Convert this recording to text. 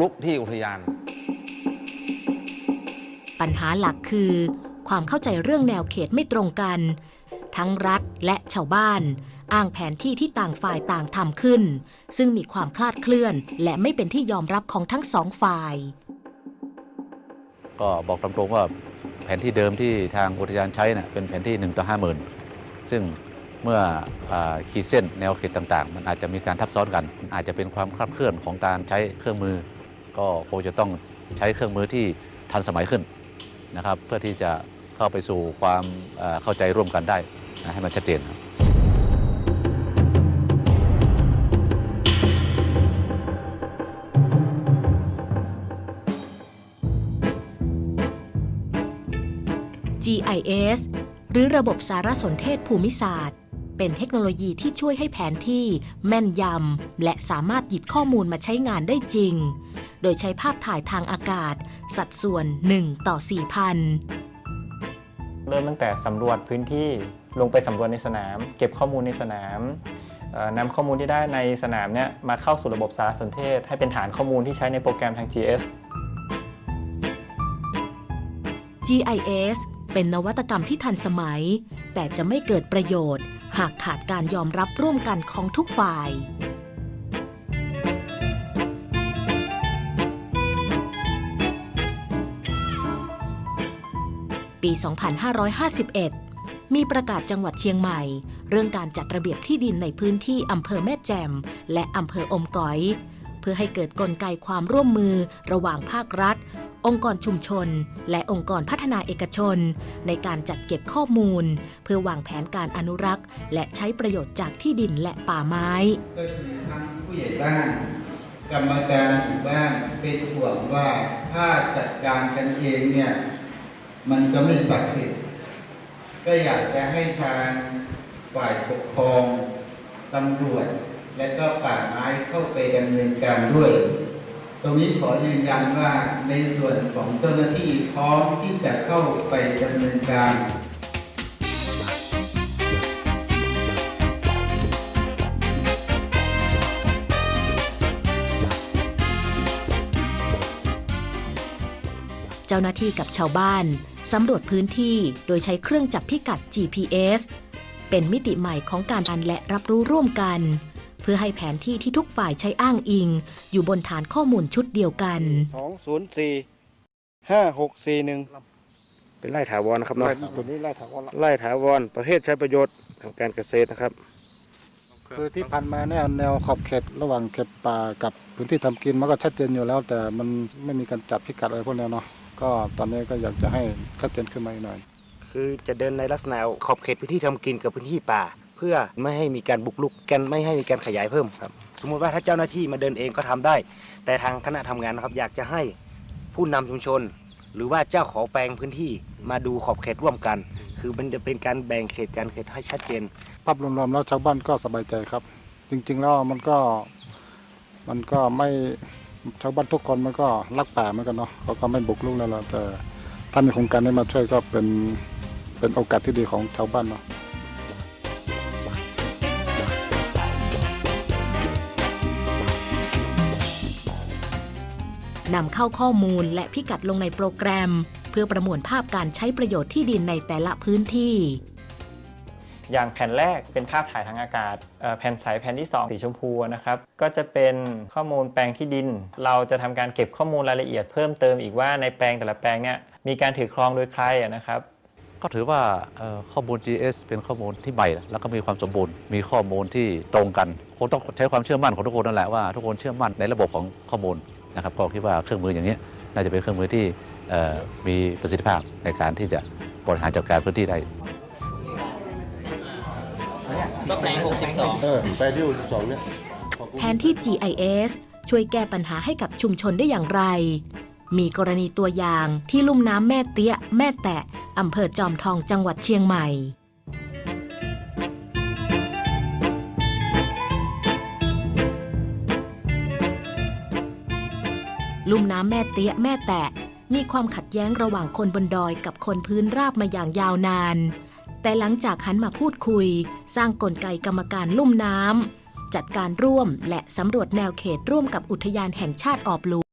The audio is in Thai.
รุกที่อุทยาน ปัญหาหลักคือ ความเข้าใจเรื่องแนวเขตไม่ตรงกัน ทั้งรัฐและชาวบ้าน อ้างแผนที่ที่ต่างฝ่ายต่างทำขึ้น ซึ่งมีความคลาดเคลื่อน และไม่เป็นที่ยอมรับของทั้งสองฝ่าย ก็บอกตามตรงว่าแผนที่เดิมที่ทางอุทยานใช้เนะ่ะเป็นแผนที่1ต่อ50,000 ซึ่งเมื่ออาขีดเส้นแนวเขตต่างๆ มันอาจจะมีการทับซ้อนกันมัน อาจจะเป็นความคลาดเคลื่อนของการใช้เครื่องมือ ก็คงจะต้องใช้เครื่องมือที่ทันสมัยขึ้นนะครับ เพื่อที่จะเข้าไปสู่ความเข้าใจร่วมกันได้นะให้มันชัดเจนครับ GIS หรือระบบสารสนเทศภูมิศาสตร์ เป็นเทคโนโลยีที่ช่วยให้แผนที่ แม่นยำ และสามารถหยิบข้อมูลมาใช้งานได้จริง ดยใช้ภาพถ่ายทางอากาศ สัดส่วน 1 ต่อ 4,000 เริ่มตั้งแต่สำรวจพื้นที่ลงไปสำรวจในสนาม เก็บข้อมูลในสนามเอ่อนำข้อมูลที่ได้ในสนามเนี่ยมาเข้าสู่ระบบสารสนเทศ ให้เป็นฐานข้อมูลที่ใช้ในโปรแกรมทาง GS GIS เป็นนวัตกรรมที่ทันสมัย แต่จะไม่เกิดประโยชน์ หากขาดการยอมรับร่วมกันของทุกฝ่าย ปี 2551 มีประกาศจังหวัดเชียงใหม่ เรื่องการจัดระเบียบที่ดินในพื้นที่อำเภอแม่แจ่มและอำเภออมก๋อย เพื่อให้เกิดกลไกความร่วมมือระหว่างภาครัฐ องค์กรชุมชน และองค์กรพัฒนาเอกชน ในการจัดเก็บข้อมูล เพื่อวางแผนการอนุรักษ์ และใช้ประโยชน์จากที่ดินและป่าไม้ก็คือทั้งผู้ใหญ่บ้านกรรมการหมู่บ้านเป็นห่วงว่าถ้าจัดการกันเองเนี่ย มันจะไม่ศักดิ์สิทธิ์ก็อยากจะให้ทางฝ่ายปกครองตำรวจ และก็ป่าไม้เข้าไปดำเนินการด้วย ตรงนี้ขอยืนยันว่าในส่วนของเจ้าหน้าที่พร้อมที่จะเข้าไปดำเนินการเจ้าหน้าที่กับชาวบ้าน สำรวจพื้นที่โดยใช้เครื่องจับพิกัด GPS เป็นมิติใหม่ของการอ่านและรับรู้ร่วมกัน เพื่อให้แผนที่ที่ทุกฝ่ายใช้อ้างอิง อยู่บนฐานข้อมูลชุดเดียวกัน สองศูนย์สี่ห้าหกสี่หนึ่งเป็นไร่ถาวรนะครับเนาะตัวนี้ไล่ถาวรละไร่ถาวรประเภทใช้ประโยชน์ทางการเกษตรนะครับ คือที่ผ่านมาเนี่ยแนวขอบเขตระหว่างเขตป่ากับพื้นที่ทำกินมันก็ชัดเจนอยู่แล้ว แต่มันไม่มีการจับพิกัดอะไรพวกเนี้ยเนาะ ก็ตอนนี้ก็อยากจะให้ชัดเจนขึ้นมาอีกหน่อย คือจะเดินในลักษณะขอบเขตพื้นที่ทำกินกับพื้นที่ป่า เพื่อไม่ให้มีการบุกรุกกันไม่ให้มีการขยายเพิ่มครับ สมมุติว่าถ้าเจ้าหน้าที่มาเดินเองก็ทำได้ แต่ทางคณะทำงานนะครับ อยากจะให้ผู้นำชุมชน หรือว่าเจ้าของแปลงพื้นที่มาดูขอบเขตร่วมกัน คือมันจะเป็นการแบ่งเขตการเขตให้ชัดเจน ภาพรวมๆแล้วชาวบ้านก็สบายใจครับ จริง ๆ แล้วมันก็มันก็ไม่ ชาวบ้านทุกคนมันก็รักป่าเหมือนกันเนาะเขาก็ไม่บุกรุกแล้วล่ะแต่ถ้ามีโครงการนี้มาช่วยก็เป็นเป็นโอกาสที่ดีของชาวบ้านเนาะนำเข้าข้อมูลและพิกัดลงในโปรแกรม เพื่อประมวลภาพการใช้ประโยชน์ที่ดินในแต่ละพื้นที่ อย่างแผ่นแรกเป็นภาพถ่ายทางอากาศ แผ่นใสแผ่นที่ 2 สีชมพูนะครับ ก็จะเป็นข้อมูลแปลงที่ดิน เราจะทำการเก็บข้อมูลรายละเอียดเพิ่มเติมอีกว่าในแปลงแต่ละแปลงเนี่ยมีการถือครองโดยใครนะครับก็ถือว่าข้อมูล GS เป็นข้อมูลที่ใหม่ แล้วก็มีความสมบูรณ์ มีข้อมูลที่ตรงกันคงต้องใช้ความเชื่อมั่นของทุกคนนั่นแหละว่าทุกคนเชื่อมั่นในระบบของข้อมูลนะครับก็คิดว่าเครื่องมืออย่างนี้น่าจะเป็นเครื่องมือที่มีประสิทธิภาพในการที่จะบริหารจัดการพื้นที่ได้ เออไปที่อุสองเนี่ยแผนที่ GIS ช่วยแก้ปัญหาให้กับชุมชนได้อย่างไร มีกรณีตัวอย่างที่ลุ่มน้ำแม่เตี้ย แม่แตะ อำเภอจอมทองจังหวัดเชียงใหม่ ลุ่มน้ำแม่เตี้ย แม่แตะ มีความขัดแย้งระหว่างคนบนดอยกับคนพื้นราบมาอย่างยาวนาน แต่หลังจากหันมาพูดคุย สร้างกลไกกรรมการลุ่มน้ำจัดการร่วมและสำรวจแนวเขตร่วมกับอุทยานแห่งชาติออบหลวง